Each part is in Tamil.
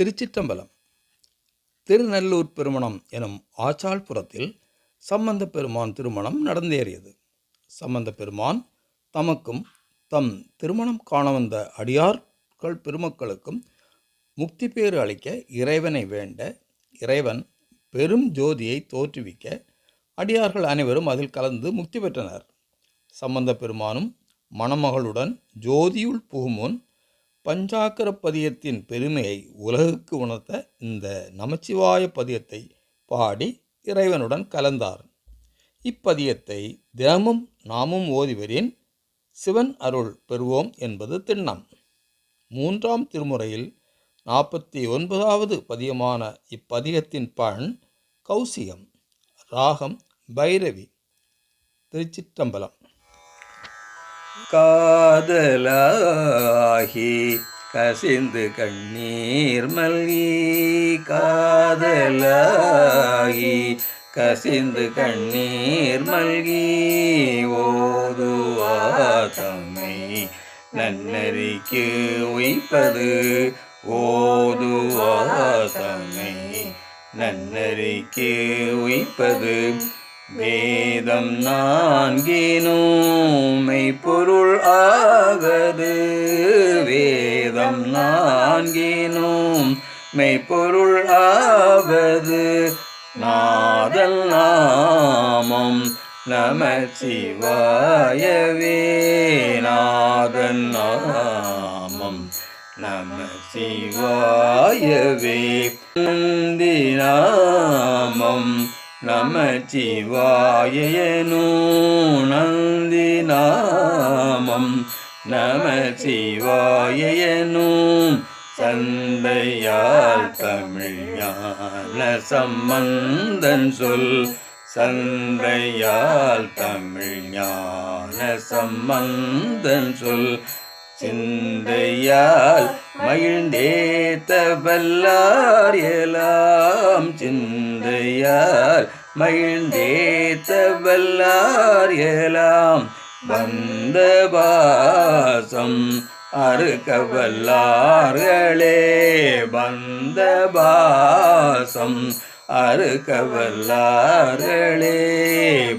திருச்சிற்றம்பலம் திருநெல்லூர் பெருமணம் எனும் ஆச்சாள்புரத்தில் சம்பந்த பெருமான் திருமணம் நடந்தேறியது. சம்பந்த பெருமான் தமக்கும் தம் திருமணம் காண வந்த அடியார்கள் பெருமக்களுக்கும் முக்தி பேறு அளிக்க இறைவனை வேண்ட இறைவன் பெரும் ஜோதியை தோற்றுவிக்க அடியார்கள் அனைவரும் அதில் கலந்து முக்தி பெற்றனர். சம்பந்த பெருமானும் மணமகளுடன் ஜோதியுள் புகுமுன் பஞ்சாக்கர பதியத்தின் பெருமையை உலகுக்கு உணர்த்த இந்த நமச்சிவாய பதியத்தை பாடி இறைவனுடன் கலந்தார். இப்பதியத்தை தினமும் நாமும் ஓதிவரின் சிவன் அருள் பெறுவோம் என்பது திண்ணம். மூன்றாம் திருமுறையில் நாற்பத்தி ஒன்பதாவது பதியமான இப்பதிகத்தின் பண் கௌசிகம் ராகம் பைரவி திருச்சிற்றம்பலம். காதலாகி கசிந்து கண்ணீர் மல்கி காதலாகி கசிந்து கண்ணீர் மல்கி ஓதுவாதமை நன்னறிக்கு உய்ப்பது ஓதுவாதமை நன்னறிக்கு உய்ப்பது வேதம் நான்கினும் பொருள் ஆகது. வேதம் நான்கினும் மெய்ப்பொருள் ஆவது நாதல் நாமம் நம சிவாயவே நாதன் நாமம் நம சிவாயவே நந்தி நாமம் நமச்சிவாயனோ நந்தி நாமம் நமச்சிவாயனோ சந்தையால் தமிழ் ஞான சம்பந்தன் சொல். சந்தையால் தமிழ் ஞான சம்பந்தன் சொல். சிந்தையால் மகிழ்ந்தேத்த வல்லார் எலாம். சிந்தையால் மகிழ்ந்தேத்த வல்லார் வந்த பாசம் அறுக்கவல்லார்களே. வந்த பாசம் அறுக்கவல்லார்களே.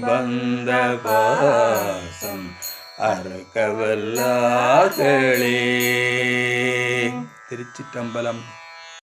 வந்த பாசம் அறுக்கவல்லார்களே. திருச்சிட்டம்பலம்